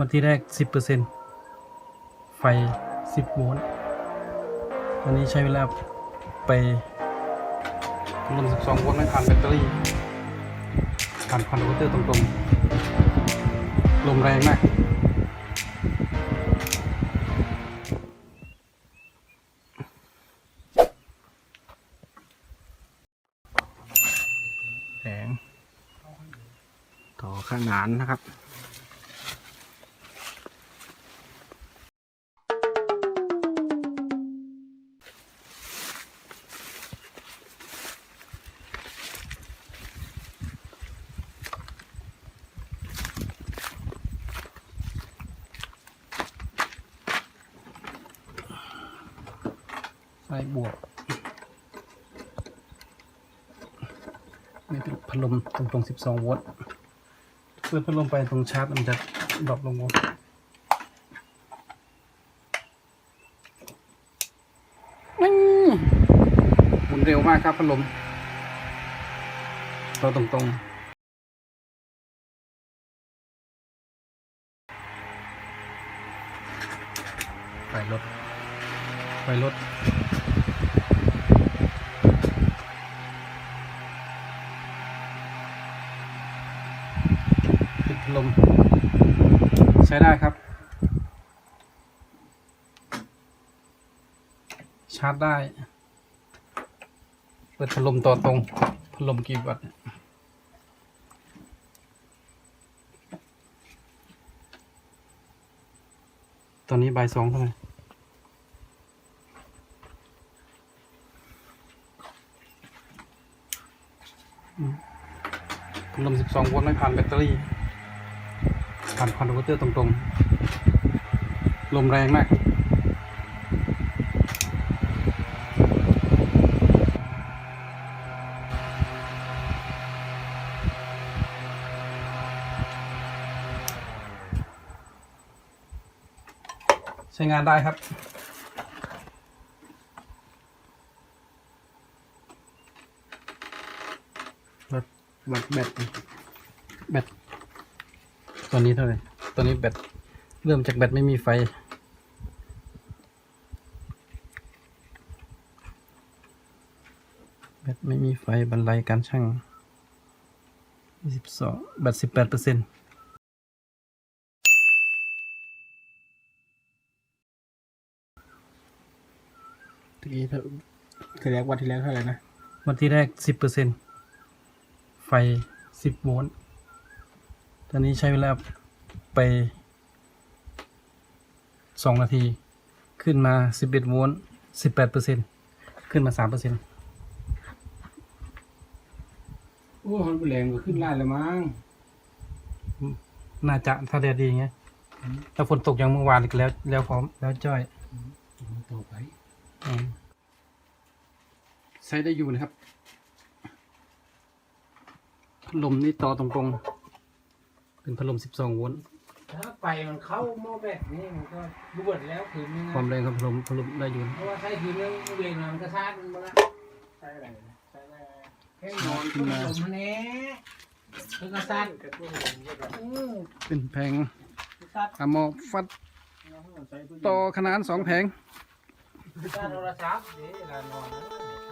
วันที่แรกสิบเปอร์เซ็นไฟสิบโวลต์ตอนนี้ใช้เวลาไปลมสิบสองโวลต์ไม่ผ่านแบตเตอรี่ ผ่านคอนเวอร์เตอร์ตรงๆ ลมแรงมากแผงต่อขนานนะครับ ไฟบวกนี่เป็นพัดลมตรงตรงๆ12โวลต์เปิดพัดลมไปตรงชาร์จมันจะดรอปลงโวลต์หมุนเร็วมากครับพัดลมตัวตรงตรงๆไฟรถไฟรถปิด ลม ใช้ได้ครับ ชาร์จได้ เปิดพัดลมต่อตรง พัดลมกี่วัตต์ตอนนี้บ่ายสองเท่าไหร่อืมพัดลม12โวลต์ไม่ผ่านแบตเตอรี่ ผ่านคอนเวอร์เตอร์ตรงๆ ลมแรงมากใช้งานได้ครับ แบตแบตแบต ตตอนนี้เท่าไหร่ตอนนี้แบตเริ่มจากแบตไม่มีไฟ แบตไม่มีไฟบรรลัยการช่าง22แบต18เปอร์เซ็นต์ตะกี้เธอคือแรกวันที่แล้วเท่าไหร่นะ วันที่แรก10เปอร์เซ็นต์ไฟ10โวลต์ต อนนี้ใช้เวลาไป 2 นาที ขึ้นมา 11โวลต์18เปอร์เซ็นต์ขึ้นมา3เปอร์เซ็นต์โอ้มันแรงกว่าขึ้นไล่แล้วมั้งน่าจะถ้าแดดดีไงถ้าฝนตกอย่างเมื่อวานอีกแล้ว แล้วพร้อมแล้วจ้อยมันต่อไปอืมใช้ได้อยู่นะครับพัดลมนี่ต่อตรงๆ เป็นพัดลม 12 โวลต์ ถ้าไปมันเข้าหม้อแบบนี้มันก็รวดแล้วคืนนึงความแรงของพัดลมพัดลมได้อยู่เพราะว่าใช้คืนนึงเวงมันก็ชาร์จมันมาละใช้อะไรนะใช้อะไรแค่นอนขึ้นมาลมแน่เพิ่งก็ชาร์จอืมเป็นแผงชาร์จอะโมฟัดต่อขนานสองแผงชาร์จโทรศัพท์เดี๋ยวเวลานอนนะ